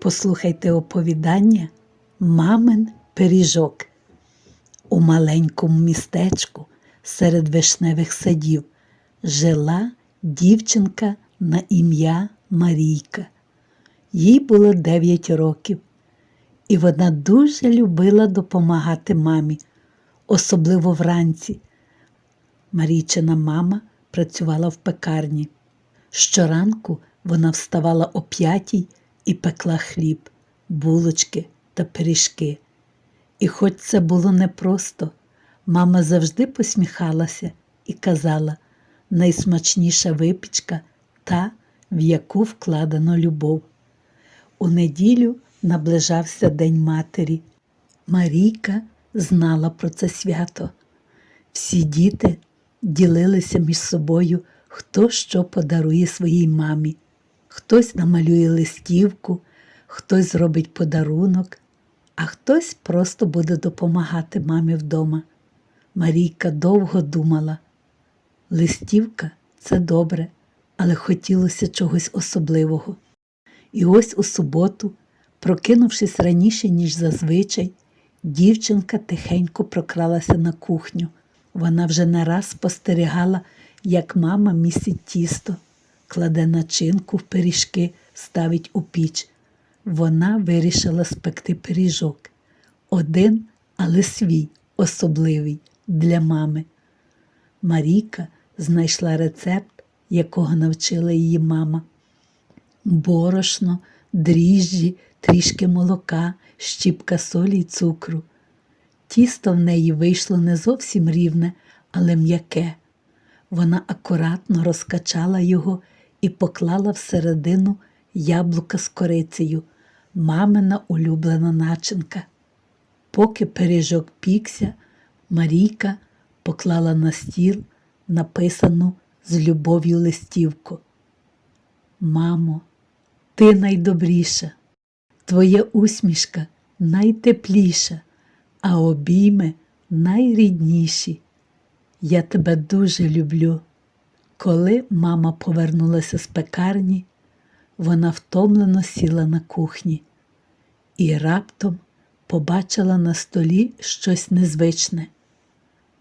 Послухайте оповідання Мамин пиріжок. У маленькому містечку серед вишневих садів жила дівчинка на ім'я Марійка. Їй було 9 років, і вона дуже любила допомагати мамі, особливо вранці. Марійчина мама працювала в пекарні. Щоранку вона вставала о п'ятій і пекла хліб, булочки та пиріжки. І хоч це було непросто, мама завжди посміхалася і казала найсмачніша випічка та, в яку вкладено любов. У неділю наближався День Матері. Марійка знала про це свято. Всі діти ділилися між собою, хто що подарує своїй мамі. Хтось намалює листівку, хтось зробить подарунок, а хтось просто буде допомагати мамі вдома. Марійка довго думала. Листівка це добре, але хотілося чогось особливого. І ось у суботу, прокинувшись раніше, ніж зазвичай, дівчинка тихенько прокралася на кухню. Вона вже не раз спостерігала, як мама місить тісто, кладе начинку в пиріжки, ставить у піч. Вона вирішила спекти пиріжок. Один, але свій, особливий для мами. Марійка знайшла рецепт, якого навчила її мама. Борошно, дріжджі, трішки молока, щіпка солі й цукру. Тісто в неї вийшло не зовсім рівне, але м'яке. Вона акуратно розкачала його і поклала всередину яблука з корицею, мамина улюблена начинка. Поки пиріжок пікся, Марійка поклала на стіл написану з любов'ю листівку. Мамо, ти найдобріша, твоя усмішка найтепліша, а обійми найрідніші. Я тебе дуже люблю. Коли мама повернулася з пекарні, вона втомлено сіла на кухні і раптом побачила на столі щось незвичне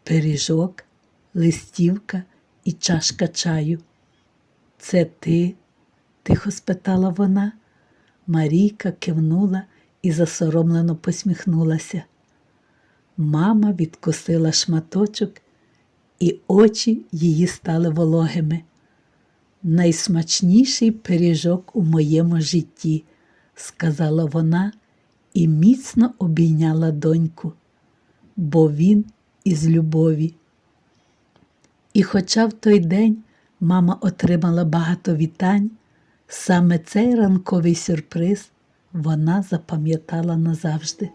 пиріжок, листівка і чашка чаю. Це ти? тихо спитала вона. Марійка кивнула і засоромлено посміхнулася. Мама відкусила шматочок, і очі її стали вологими. Найсмачніший пиріжок у моєму житті, сказала вона і міцно обійняла доньку, бо він із любові. І хоча в той день мама отримала багато вітань, саме цей ранковий сюрприз вона запам'ятала назавжди.